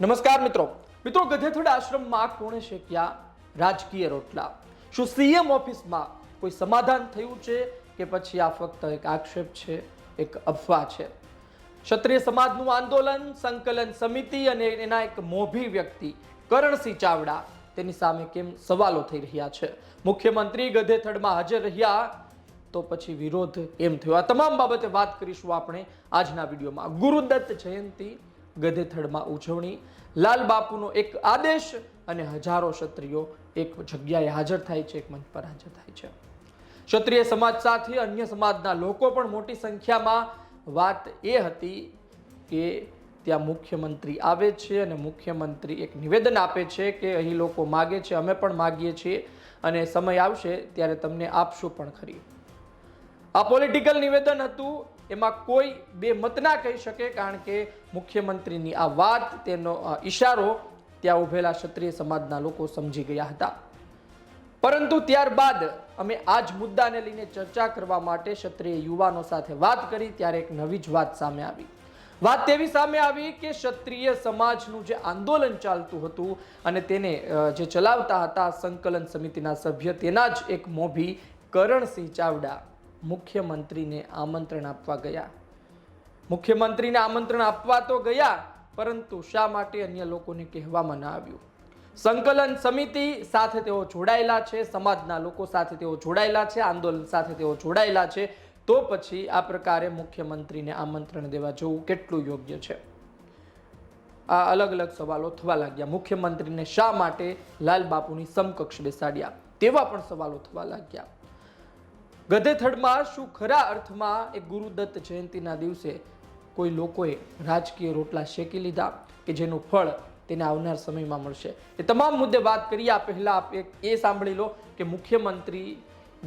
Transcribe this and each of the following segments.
નમસ્કાર મિત્રો. મિત્રો, ગધેથડ આશ્રમમાં કોણે શેક્યા રાજકીય રોટલા? શું સીએમ ઓફિસમાં કોઈ સમાધાન થયું છે કે પછી આ ફક્ત એક આક્ષેપ છે, એક અફવા છે? ક્ષત્રિય સમાજનું આંદોલન, સંકલન સમિતિ અને એના એક મોભી વ્યક્તિ, કરણસિંહ ચાવડા, તેની સામે કેમ સવાલો થઈ રહ્યા છે? મુખ્યમંત્રી ગધેથડમાં હાજર રહ્યા તો પછી વિરોધ એમ થયો? આ તમામ બાબતે વાત કરીશું આપણે આજના વિડીયોમાં. ગુરુદત્ત જયંતિ ગધેથડમાં ઉજવણી. લાલ બાપુનો એક આદેશ અને હજારો ક્ષત્રિયો એક જગ્યાએ હાજર થાય છે, એક મંચ પર હાજર થાય છે. ક્ષત્રિય સમાજ સાથે અન્ય સમાજના લોકો પણ મોટી સંખ્યામાં. વાત એ હતી કે ત્યાં મુખ્યમંત્રી આવે છે અને મુખ્યમંત્રી એક નિવેદન આપે છે કે અહીં લોકો માગે છે, અમે પણ માગીએ છીએ અને સમય આવશે ત્યારે તમને આપશું પણ ખરી. આ પોલિટિકલ નિવેદન હતું એમાં કોઈ બે મત ના કહી શકે કારણ કે મુખ્યમંત્રીની આ વાત, તેનો ઈશારો ત્યાં ઉભેલા ક્ષત્રિય સમાજના લોકો સમજી ગયા હતા. પરંતુ ત્યારબાદ અમે આ જ મુદ્દાને લઈને ચર્ચા કરવા માટે ક્ષત્રિય યુવાનો સાથે વાત કરી, ત્યારે એક નવી જ વાત સામે આવી. વાત તેવી સામે આવી કે ક્ષત્રિય સમાજનું જે આંદોલન ચાલતું હતું અને તેને જે ચલાવતા હતા સંકલન સમિતિના સભ્ય, તેના જ એક મોભી કરણસિંહ ચાવડા મુખ્યમંત્રીને આમંત્રણ આપવા ગયા. મુખ્યમંત્રીને આમંત્રણ આપવા તો ગયા, પરંતુ શા માટે અન્ય લોકોને કહેવામાં ન આવ્યું? સંકલન સમિતિ સાથે તેઓ જોડાયેલા છે, સમાજના લોકો સાથે તેઓ જોડાયેલા છે, આંદોલન સાથે તેઓ જોડાયેલા છે, તો પછી આ પ્રકારે મુખ્યમંત્રીને આમંત્રણ દેવા જવું કેટલું યોગ્ય છે? આ અલગ અલગ સવાલો થવા લાગ્યા. મુખ્યમંત્રીને શા માટે લાલ બાપુની સમકક્ષ બેસાડ્યા? તેવા પણ સવાલો થવા લાગ્યા. ગધેથડમાં શું ખરા અર્થમાં એ ગુરુદત્ત જયંતિના દિવસે કોઈ લોકોએ રાજકીય રોટલા શેકી લીધા કે જેનું ફળ તેને આવનાર સમયમાં મળશે? એ તમામ મુદ્દે વાત કરીએ. આ પહેલાં આપ એ સાંભળી લો કે મુખ્યમંત્રી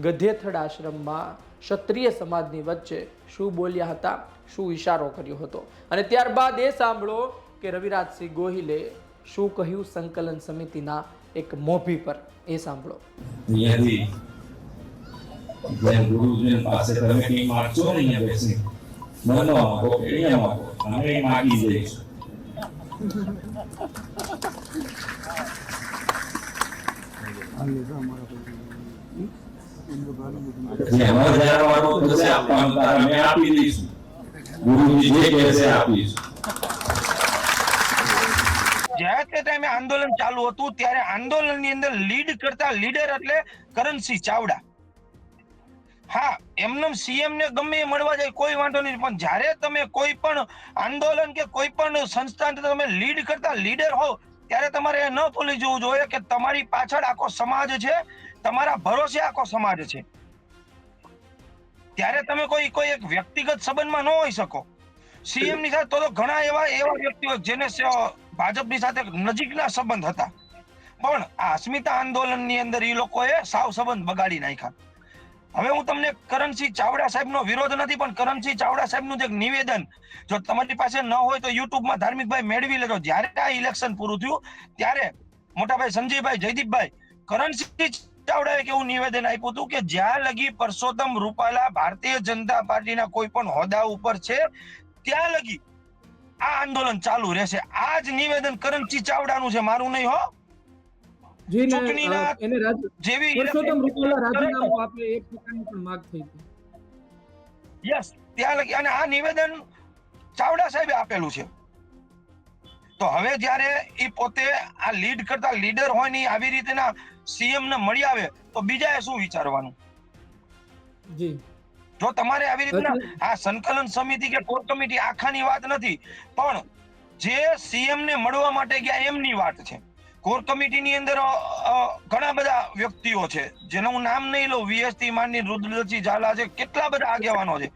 ગધેથડ આશ્રમમાં ક્ષત્રિય સમાજની વચ્ચે શું બોલ્યા હતા, શું ઈશારો કર્યો હતો? અને ત્યારબાદ એ સાંભળો કે રવિરાજસિંહ ગોહિલે શું કહ્યું સંકલન સમિતિના એક મોભી પર? એ સાંભળો. અહીંયાથી ગુરુજી પાસે તમે કંઈ માગશો ને અહીંયા મનમાં માગો અહીંયા માગો અમે માગી જે ટાઈમે આંદોલન ચાલુ હતું ત્યારે આંદોલનની અંદર લીડ કરતા લીડર એટલે કરણસિંહ ચાવડા હા, એમનેમ સીએમ ને ગમે એ મળવા જાય, કોઈ વાંધો નહીં. પણ જ્યારે તમે કોઈ પણ આંદોલન કે કોઈ પણ સંસ્થાને તમે લીડ કરતા લીડર હો, ત્યારે તમારે ન ભૂલી જવું જોઈએ કે તમારી પાછળ આખો સમાજ છે, તમારા ભરોસે આખો સમાજ છે. ત્યારે તમે કોઈ કોઈ એક વ્યક્તિગત સંબંધમાં ન હોઈ શકો. સીએમની સાથે તો ઘણા એવા એવા વ્યક્તિઓ જેને ભાજપની સાથે નજીકના સંબંધ હતા. પણ આ અસ્મિતા આંદોલનની અંદર એ લોકોએ સાવ સંબંધ બગાડી નાખ્યા. હવે હું તમને કરણસિંહ ચાવડા સાહેબનો વિરોધ નથી, પણ કરણસિંહ ચાવડા સાહેબનું જે નિવેદન. જો તમારી પાસે ન હોય તો યુટ્યુબમાં ધાર્મિકભાઈ મેળવી લેજો. જ્યારે આ ઇલેક્શન પૂરું થયું, ત્યારે મોટાભાઈ સંજયભાઈ, જયદીપભાઈ, કરણસિંહ ચાવડાએ એક એવું નિવેદન આપ્યું હતું કે જ્યાં લગી પરસોત્તમ રૂપાલા ભારતીય જનતા પાર્ટીના કોઈ પણ હોદ્દા ઉપર છે, ત્યાં લગી આ આંદોલન ચાલુ રહેશે. આ જ નિવેદન કરણસિંહ ચાવડાનું છે. મારું નહીં હો. ચૂંટણીના એને જેવી પરસોત્તમ રૂપાલા રાજીનામું આપે એ પ્રકારની પણ માંગ થઈ હતી યસ ત્યાં લગી અને આ નિવેદન ચાવડા સાહેબે આપેલું છે. તો હવે જ્યારે એ પોતે આ લીડ કરતા લીડર હોય ને આવી રીતના સીએમ ને મળી આવે તો બીજાએ શું વિચારવાનું? જી. જો તમારે આવી રીતના આ સંકલન સમિતિ કે કોર કમિટી આખાની વાત નથી પણ જે સીએમ ને મળવા માટે ગયા એમની વાત છે. કોર કમિટીની અંદર ઘણા બધા વ્યક્તિઓ છે, જેનું હું નામ નહીં લઉં વીએસથી માંડી રુદ્રસિંહ ઝાલા છે, કેટલા બધા આગેવાનો છે.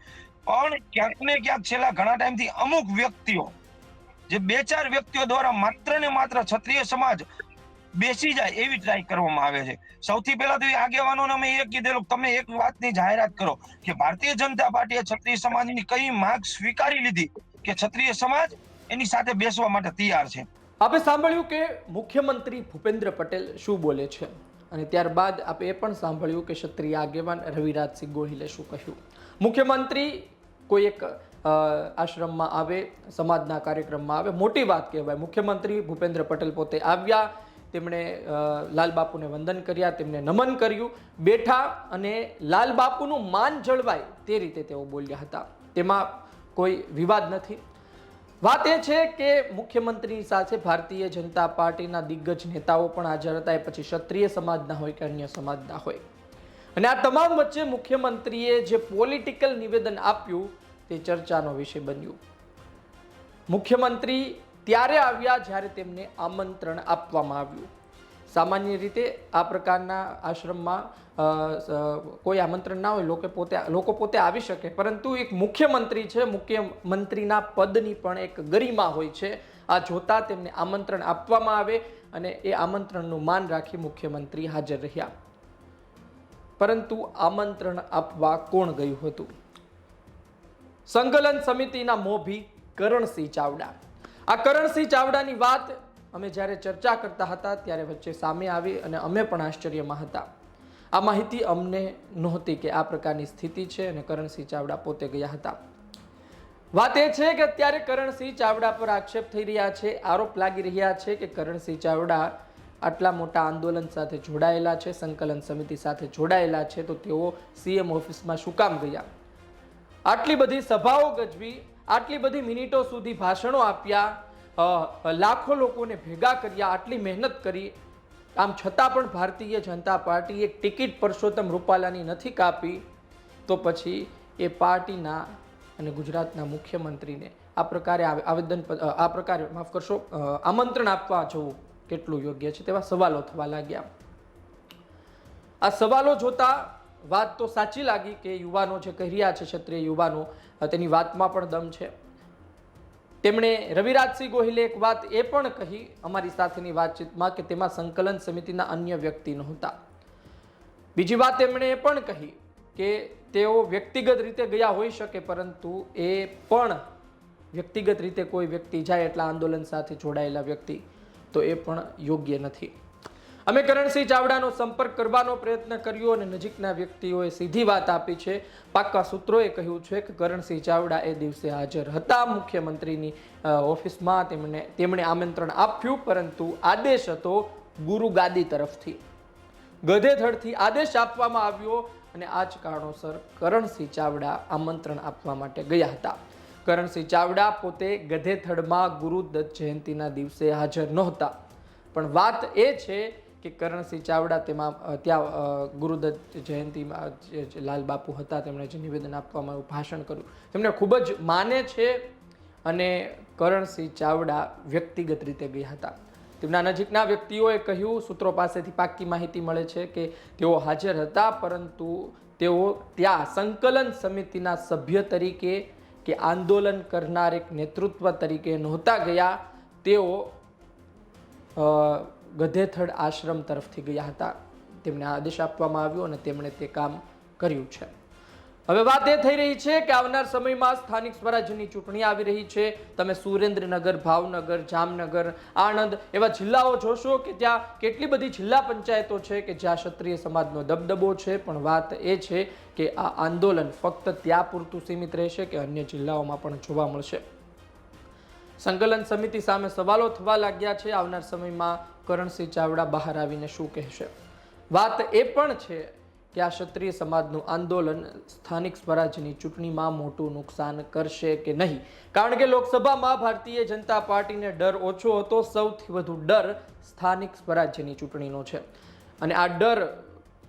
પણ ક્યાંક ને ક્યાંક છેલ્લા ઘણા ટાઈમથી અમુક વ્યક્તિઓ, જે બે ચાર વ્યક્તિઓ દ્વારા માત્ર ને માત્ર ક્ષત્રિય સમાજ બેસી જાય એવી ટ્રાય કરવામાં આવે છે. સૌથી પહેલા તો એ આગેવાનોને અમે એ કીધેલું તમે એક વાતની જાહેરાત કરો કે ભારતીય જનતા પાર્ટીએ ક્ષત્રિય સમાજની કઈ માંગ સ્વીકારી લીધી કે ક્ષત્રિય સમાજ એની સાથે બેસવા માટે તૈયાર છે. આપણે સાંભળ્યું કે મુખ્યમંત્રી ભૂપેન્દ્ર પટેલ શું બોલે છે? અને ત્યારબાદ આપણે એ પણ સાંભળ્યું કે ક્ષત્રિય આગેવાન રવિરાજસિંહ ગોહિલે શું કહ્યું? મુખ્યમંત્રી કોઈ એક આશ્રમમાં આવે, સમાજના કાર્યક્રમમાં આવે, મોટી વાત કહેવાય. મુખ્યમંત્રી ભૂપેન્દ્ર પટેલ પોતે આવ્યા, તેમણે લાલબાપુને વંદન કર્યા, તેમને નમન કર્યું. બેઠા અને લાલબાપુનું માન જળવાય તે રીતે તેઓ બોલ્યા હતા. તેમાં કોઈ વિવાદ નથી. વાત એ છે કે મુખ્યમંત્રી સાથે ભારતીય જનતા પાર્ટીના દિગ્ગજ નેતાઓ પણ હાજર હતા. એ પછી ક્ષત્રિય સમાજના હોય કે અન્ય સમાજના હોય. અને આ તમામ વચ્ચે મુખ્યમંત્રીએ જે પોલિટિકલ નિવેદન આપ્યું તે ચર્ચાનો વિષય બન્યું. મુખ્યમંત્રી ત્યારે આવ્યા જ્યારે તેમને આમંત્રણ આપવામાં આવ્યું. સામાન્ય રીતે આ પ્રકારના આશ્રમમાં કોઈ આમંત્રણ ના હોય, લોકો પોતે લોકો પોતે આવી શકે. પરંતુ એક મુખ્યમંત્રી છે, મુખ્યમંત્રીના પદની પણ એક ગરિમા હોય છે. આ જોતા તેમને આમંત્રણ આપવામાં આવે અને એ આમંત્રણનું માન રાખી મુખ્યમંત્રી હાજર રહ્યા. પરંતુ આમંત્રણ આપવા કોણ ગયું હતું? સંકલન સમિતિના મોભી કરણસિંહ ચાવડા. આ કરણસિંહ ચાવડાની વાત અમે જ્યારે ચર્ચા કરતા હતા ત્યારે વચ્ચે સામે આવી અને અમે પણ આશ્ચર્યમાં હતા. આ માહિતી અમને નહોતી કે આ પ્રકારની સ્થિતિ છે અને કરણસિંહ ચાવડા પોતે ગયા હતા. વાત એ છે કે અત્યારે કરણસિંહ ચાવડા પર આક્ષેપ થઈ રહ્યા છે, આરોપ લાગી રહ્યા છે કે કરણસિંહ ચાવડા આટલા મોટા આંદોલન સાથે જોડાયેલા છે, સંકલન સમિતિ સાથે જોડાયેલા છે, તો તેઓ સીએમ ઓફિસમાં શું કામ ગયા? આટલી બધી સભાઓ ગજવી, આટલી બધી મિનિટો સુધી ભાષણો આપ્યા લાખો લોકોને ભેગા કર્યા આટલી મહેનત કરી. આમ છતાં પણ ભારતીય જનતા પાર્ટી એક ટિકિટ પરસોત્તમ રૂપાલાની નથી કાપી. તો પછી એ પાર્ટીના અને ગુજરાતના મુખ્યમંત્રીને આ પ્રકારે આવે- આવેદન આ પ્રકારે માફ કરશો આમંત્રણ આપવા જવું કેટલું યોગ્ય છે તેવા સવાલો થવા લાગ્યા. આ સવાલો જોતા વાત તો સાચી લાગી કે યુવાનો જે કહી રહ્યા છે ક્ષત્રિય યુવાનો તેની વાતમાં પણ દમ છે. તેમણે રવિરાજસિંહ ગોહિલે એક વાત એ પણ કહી અમારી સાથેની વાતચીતમાં કે તેમાં સંકલન સમિતિના અન્ય વ્યક્તિ નહોતા. બીજી વાત તેમણે એ પણ કહી કે તેઓ વ્યક્તિગત રીતે ગયા હોઈ શકે પરંતુ એ પણ વ્યક્તિગત રીતે કોઈ વ્યક્તિ જાય એટલા આંદોલન સાથે જોડાયેલા વ્યક્તિ, તો એ પણ યોગ્ય નથી. અમે કરણસિંહ ચાવડાનો સંપર્ક કરવાનો પ્રયત્ન કર્યો અને નજીકના વ્યક્તિઓએ સીધી વાત આપી છે. પાક્કા સૂત્રોએ કહ્યું છે કે કરણસિંહ ચાવડા એ દિવસે હાજર હતા. મુખ્યમંત્રીની ઓફિસમાં તેમણે તેમણે આમંત્રણ આપ્યું, પરંતુ આદેશ હતો ગુરુ ગાદી તરફથી. ગધેધડથી આદેશ આપવામાં આવ્યો અને આ જ કારણોસર કરણસિંહ ચાવડા આમંત્રણ આપવા માટે ગયા હતા. કરણસિંહ ચાવડા પોતે ગધેથડમાં ગુરુદત્ત જયંતિના દિવસે હાજર નહોતા. પણ વાત એ છે કે કરણસિંહ ચાવડા તેમાં ત્યાં ગુરુદત્ત જયંતિમાં જે લાલ બાપુ હતા, તેમણે જે નિવેદન આપવામાં આવ્યું, ભાષણ કર્યું. તેમણે ખૂબ જ માને છે અને કરણસિંહ ચાવડા વ્યક્તિગત રીતે ગયા હતા. તેમના નજીકના વ્યક્તિઓએ કહ્યું, સૂત્રો પાસેથી પાક્કી માહિતી મળે છે કે તેઓ હાજર હતા, પરંતુ તેઓ ત્યાં સંકલન સમિતિના સભ્ય તરીકે કે આંદોલન કરનાર એક નેતૃત્વ તરીકે નહોતા ગયા. તેઓ ગધેથડ આશ્રમ તરફથી ગયા હતા. તેમને આદેશ આપવામાં આવ્યો અને તેમણે તે કામ કર્યું છે. હવે વાત એ થઈ રહી છે કે આવનાર સમયમાં સ્થાનિક સ્વરાજ્યની ચૂંટણી આવી રહી છે. તમે સુરેન્દ્રનગર, ભાવનગર, જામનગર, આણંદ એવા જિલ્લાઓ જોશો કે ત્યાં કેટલી બધી જિલ્લા પંચાયતો છે કે જ્યાં ક્ષત્રિય સમાજનો દબદબો છે. પણ વાત એ છે કે આ આંદોલન ફક્ત ત્યાં પૂરતું સીમિત રહેશે કે અન્ય જિલ્લાઓમાં પણ જોવા મળશે. સંકલન સમિતિ સામે સવાલો થવા લાગ્યા છે. આવનાર સમયમાં કરણસિંહ ચાવડા બહાર આવીને શું કહેશે? વાત એ પણ છે કે આ ક્ષત્રિય સમાજનું આંદોલન સ્થાનિક સ્વરાજ્યની ચૂંટણીમાં મોટું નુકસાન કરશે કે નહીં? કારણ કે લોકસભામાં ભારતીય જનતા પાર્ટીને ડર ઓછો હતો, સૌથી વધુ ડર સ્થાનિક સ્વરાજ્યની ચૂંટણીનો છે. અને આ ડર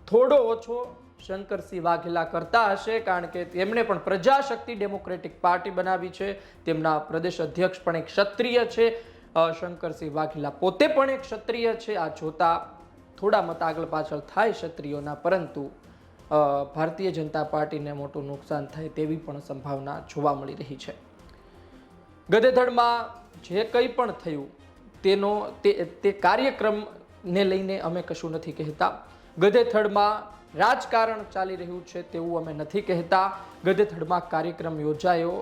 થોડો ઓછો શંકરસિંહ વાઘેલા કરતા હશે કારણ કે તેમણે પણ પ્રજાશક્તિ ડેમોક્રેટિક પાર્ટી બનાવી છે. તેમના પ્રદેશ અધ્યક્ષ પણ એક ક્ષત્રિય છે. શંકરસિંહ વાઘેલા પોતે પણ એક ક્ષત્રિય છે. આ જોતા થોડા મત આગળ પાછળ થાય ક્ષત્રિયોના, પરંતુ ભારતીય જનતા પાર્ટીને મોટું નુકસાન થાય તેવી પણ સંભાવના જોવા મળી રહી છે. ગધેધડમાં જે કંઈ પણ થયું, તેનો, તે તે કાર્યક્રમને લઈને અમે કશું નથી કહેતા. ગધેથડમાં રાજકારણ ચાલી રહ્યું છે તેવું અમે નથી કહેતા. ગધેથડમાં કાર્યક્રમ યોજાયો,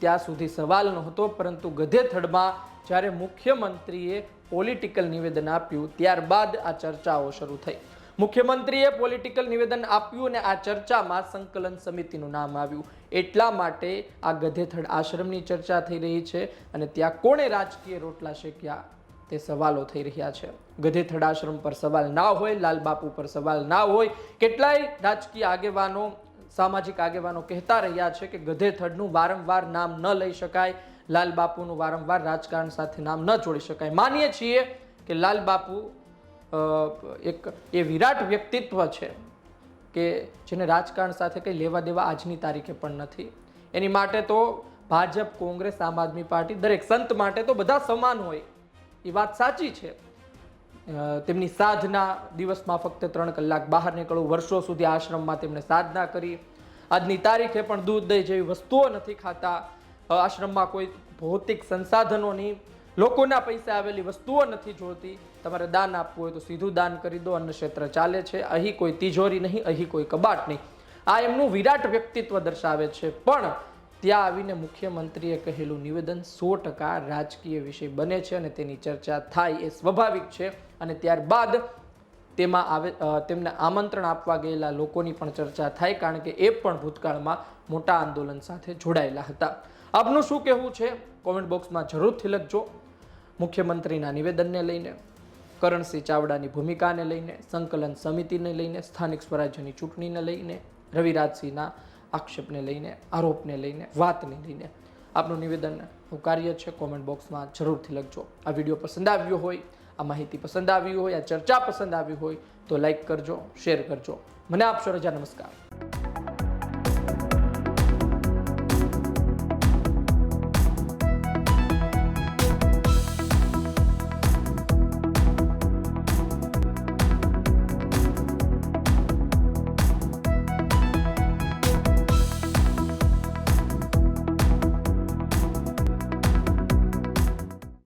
ત્યાં સુધી સવાલ નહોતો, પરંતુ ગધેથડમાં જ્યારે મુખ્યમંત્રીએ પોલિટિકલ નિવેદન આપ્યું, ત્યારબાદ આ ચર્ચાઓ શરૂ થઈ. મુખ્યમંત્રીએ પોલિટિકલ નિવેદન આપ્યું અને આ ચર્ચામાં સંકલન સમિતિનું નામ આવ્યું. એટલા માટે આ ગધેથડ આશ્રમની ચર્ચા થઈ રહી છે અને ત્યાં કોણે રાજકીય રોટલા શેક્યા તે સવાલો થઈ રહ્યા છે. ગધેથડ આશ્રમ પર સવાલ ના હોય લાલબાપુ પર સવાલ ના હોય, કેટલાય રાજકીય આગેવાનો, સામાજિક આગેવાનો કહેતા રહ્યા છે કે ગધેથડનું વારંવાર નામ ન લઈ શકાય. લાલબાપુનું વારંવાર રાજકારણ સાથે નામ ન જોડી શકાય. માનીએ છીએ કે લાલ બાપુ એક એ વિરાટ વ્યક્તિત્વ છે કે જેને રાજકારણ સાથે કંઈ લેવા દેવા આજની તારીખે પણ નથી. એની માટે તો ભાજપ, કોંગ્રેસ, આમ આદમી પાર્ટી દરેક સંત માટે તો બધા સમાન હોય. એ વાત સાચી છે. તેમની સાધના દિવસમાં ફક્ત ત્રણ કલાક બહાર નીકળવું, વર્ષો સુધી આશ્રમમાં તેમણે સાધના કરી. આજની તારીખે પણ દૂધ દહીં જેવી વસ્તુઓ નથી ખાતા. આશ્રમમાં કોઈ ભૌતિક સંસાધનોની, લોકોના પૈસે આવેલી વસ્તુઓ નથી જોતી. તમારે દાન આપવું હોય તો સીધું દાન કરી દો અન્ન ક્ષેત્ર ચાલે છે. અહીં કોઈ તિજોરી નહીં, અહીં કોઈ કબાટ નહીં. આ એમનું વિરાટ વ્યક્તિત્વ દર્શાવે છે. પણ ત્યાં આવીને મુખ્યમંત્રીએ કહેલું નિવેદન સો ટકા રાજકીય વિષય બને છે અને તેની ચર્ચા થાય એ સ્વાભાવિક છે. અને ત્યારબાદ તેમાં આવે તેમને આમંત્રણ આપવા ગયેલા લોકોની પણ ચર્ચા થાય કારણ કે એ પણ ભૂતકાળમાં મોટા આંદોલન સાથે જોડાયેલા હતા. આપનું શું કહેવું છે? કોમેન્ટ બોક્સમાં જરૂરથી લખજો. મુખ્યમંત્રીના નિવેદનને લઈને, કરણસિંહ ચાવડાની ભૂમિકાને લઈને, સંકલન સમિતિને લઈને, સ્થાનિક સ્વરાજ્યની ચૂંટણીને લઈને, રવિરાજસિંહના આક્ષેપને લઈને, આરોપને લઈને, વાતને લઈને આપનું નિવેદન કાર્ય છે. કોમેન્ટ બોક્સમાં જરૂરથી લખજો. આ વીડિયો પસંદ આવ્યો હોય, આ માહિતી પસંદ આવી હોય, આ ચર્ચા પસંદ આવી હોય, તો લાઈક કરજો, શેર કરજો. મને આપશો રજા. નમસ્કાર.